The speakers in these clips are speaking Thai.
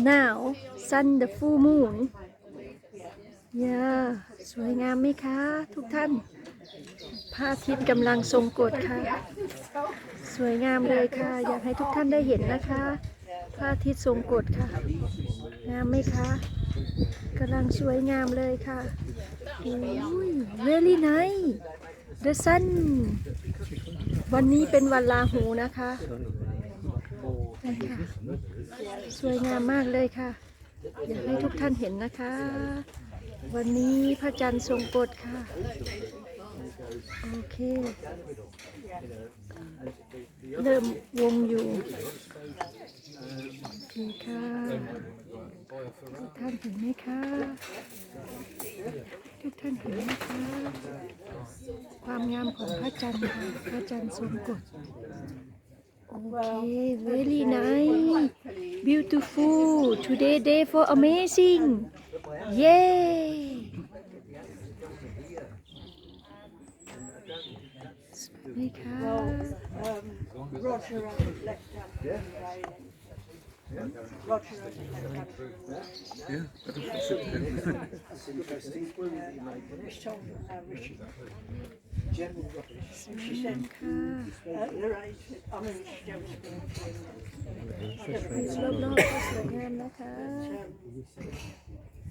now sun the full moon ย่าสวยงามไหมคะ ทุกท่านพระอาทิตย์กำลังทรงกฎค่ะ สวยงามเลยค่ะ อยากให้ทุกท่านได้เห็นนะคะพระอาทิตย์ทรงกฎค่ะ งามไหมคะกำลังสวยงามเลยค่ะอุ้ย very nice the sun วันนี้เป็นวันลาหูนะคะ นี่ค่ะสวยงามมากเลยค่ะ อยากให้ทุกท่านเห็นนะคะ วันนี้พระจันทร์ทรงกฎค่ะ โอเค เริ่มวงอยู่ โอเคค่ะทุกท่านเห็นไหมคะทุกท่านเห็นไหมคะ ความงามของพระจันทร์ค่ะพระจันทร์ทรงกฎ โอเค very nice beautiful today day for amazing yay สวยไหมคะ Um, Roger has left Andrew Rain. Roger has left Andrew Rain. now Richard. She said, ค่ะ uh, Lorraine said, I mean, she was going to รอบๆก็สวยงามนะคะ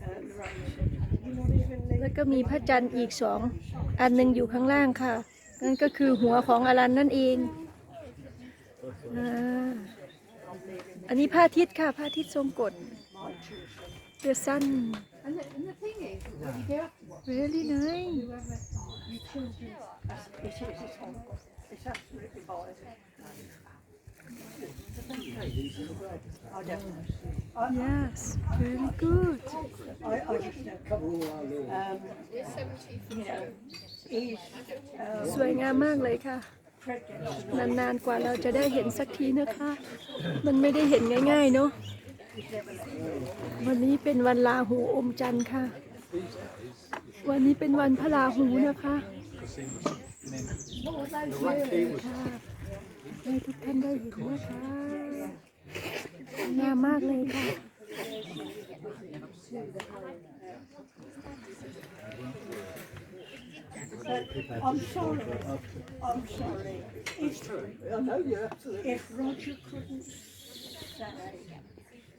uh, Lorraine said, you not even leave แล้วก็มีพระจันทร์อีกสองอันหนึ่งอยู่ข้างล่างค่ะ นั่นก็คือหัวของอลันนั่นเองอาอันนี้พระอาทิตย์ค่ะพระอาทิตย์ทรงกฎ The sun really nice Yes, very good. I, I just couple, um, you know, uh, สวยงามมากเลยค่ะ นานๆกว่าเราจะได้เห็นสักทีนะคะ มันไม่ได้เห็นง่ายๆเนาะวันนี้เป็นวันลาหูอมจันทร์ค่ะ วันนี้เป็นวันพระราหูนะคะค่ะให้ทุกท่านได้เห็นนะคะงามมากเลยค่ะ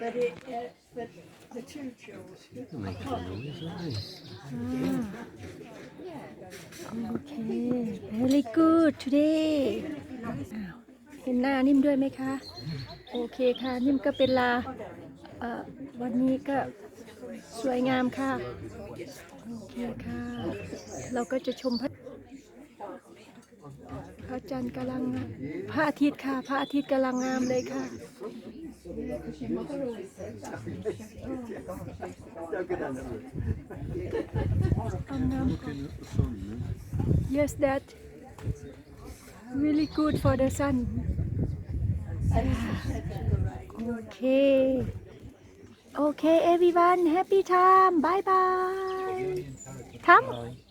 but it, uh, but the two children, I can't, โอเค very good today อ้าวเห็นหน้านิ่มด้วยไหมคะ โอเคค่ะ นิ่มก็เป็นลาเอ่อวันนี้ก็สวยงามค่ะ โอเคค่ะ เราก็จะชมพระพระจันทร์กำลังพระอาทิตย์ค่ะ พระอาทิตย์กำลังงามเลยค่ะ Don't go down that route. เอาน้ำก่อน Yes that really good for the sun Okay Okay everyone happy time bye bye ทำ